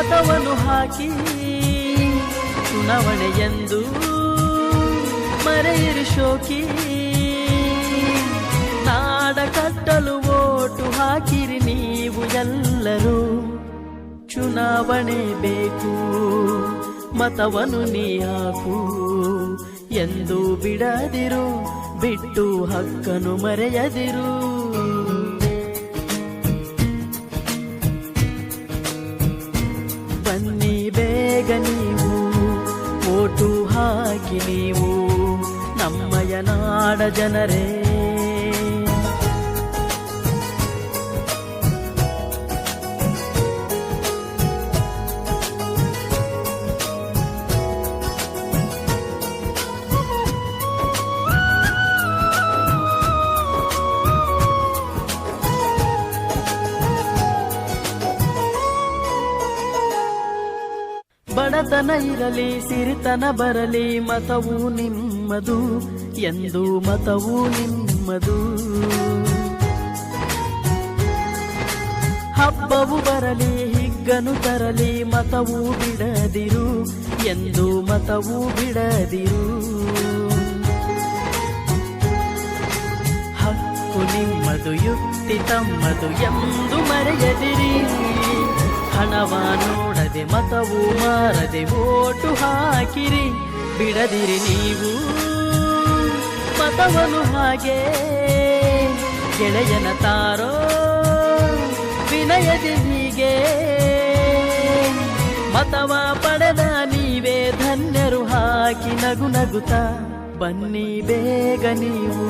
ಮತವನ್ನು ಹಾಕಿ ಚುನಾವಣೆ ಎಂದು ಮರೆಯಿರಿ ಶೋಕಿ. ನಾಡ ಕಟ್ಟಲು ಓಟು ಹಾಕಿರಿ ನೀವು ಎಲ್ಲರೂ. ಚುನಾವಣೆ ಬೇಕು, ಮತವನ್ನು ನೀ ಹಾಕು. ಎಂದು ಬಿಡದಿರು, ಬಿಟ್ಟು ಹಕ್ಕನು ಮರೆಯದಿರು. ಬನ್ನಿ ಬೇಗ ನೀವು ಓಟು ಹಾಕಿ ನೀವು ನಮ್ಮಯ ನಾಡ ಜನರೇ. ಬಡತನ ಇರಲಿ, ಸಿರಿತನ ಬರಲಿ, ಮತವು ನಿಮ್ಮದು, ಎಂದು ಮತವು ನಿಮ್ಮದು. ಹಬ್ಬವು ಬರಲಿ, ಹಿಗ್ಗನು ತರಲಿ, ಮತವು ಬಿಡದಿರು, ಎಂದು ಮತವು ಬಿಡದಿರು. ಹಕ್ಕು ನಿಮ್ಮದು, ಯುಕ್ತಿ ತಮ್ಮದು, ಎಂದು ಮರೆಯದಿರಿ. ಹಣವ ನೋಡದೆ ಮತವು ಮಾರದೆ ಓಟು ಹಾಕಿರಿ. ಬಿಡದಿರಿ ನೀವು ಮತವನು ಹಾಗೆ. ಗೆಳೆಯನ ತಾರೋ, ವಿನಯದಿ ಹೀಗೆ. ಮತವ ಪಡೆದ ನೀವೇ ಧನ್ಯರು ಹಾಕಿ ನಗು ನಗುತ್ತ. ಬನ್ನಿ ಬೇಗ ನೀವು,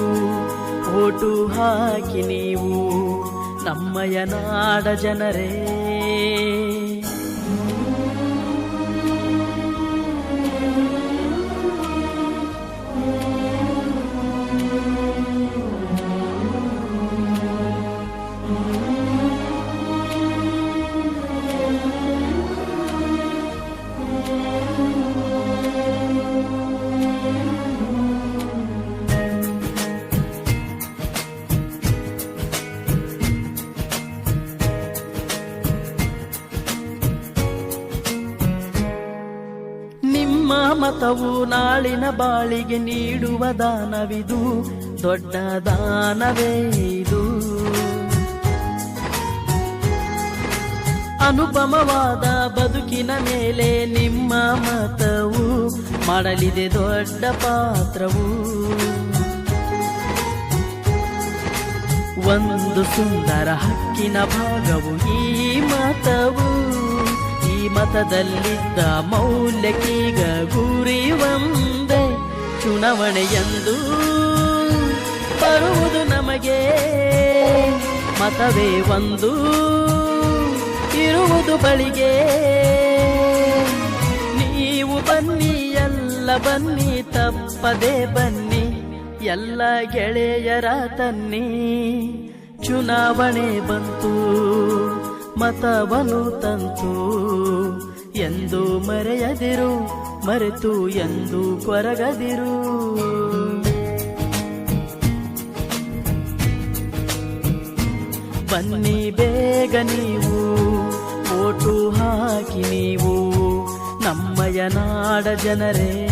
ಓಟು ಹಾಕಿ ನೀವು. ನಮ್ಮಯ ನಾಡ ಜನರೇ. ಮತವು ನಾಳಿನ ಬಾಳಿಗೆ ನೀಡುವ ದಾನವಿದು ದೊಡ್ಡ ದಾನವೇ ಇದು. ಅನುಪಮವಾದ ಬದುಕಿನ ಮೇಲೆ ನಿಮ್ಮ ಮತವು ಮಾಡಲಿದೆ ದೊಡ್ಡ ಪಾತ್ರವು. ಒಂದು ಸುಂದರ ಹಕ್ಕಿನ ಭಾಗವು ಈ ಮತವು. ಈ ಮತದಲ್ಲಿದ್ದ ಮೌಲ್ಯಕ್ಕೀಗ ಗುರಿ ಒಂದೇ. ಚುನಾವಣೆಯಂದು ಬರುವುದು ನಮಗೆ ಮತವೇ ಒಂದು. ಇರುವುದು ಬಳಿಗೆ. ನೀವು ಬನ್ನಿ, ಎಲ್ಲ ಬನ್ನಿ, ತಪ್ಪದೆ ಬನ್ನಿ, ಎಲ್ಲ ಗೆಳೆಯರ ತನ್ನಿ. ಚುನಾವಣೆ ಬಂತು, ಮತವನು ತಂತು, ಎಂದು ಮರೆಯದಿರು, ಮರೆತು ಎಂದು ಕೊರಗದಿರು. ಬನ್ನಿ ಬೇಗ ನೀವು ಓಟು ಹಾಕಿ ನೀವು ನಮ್ಮಯ ನಾಡ ಜನರೇ.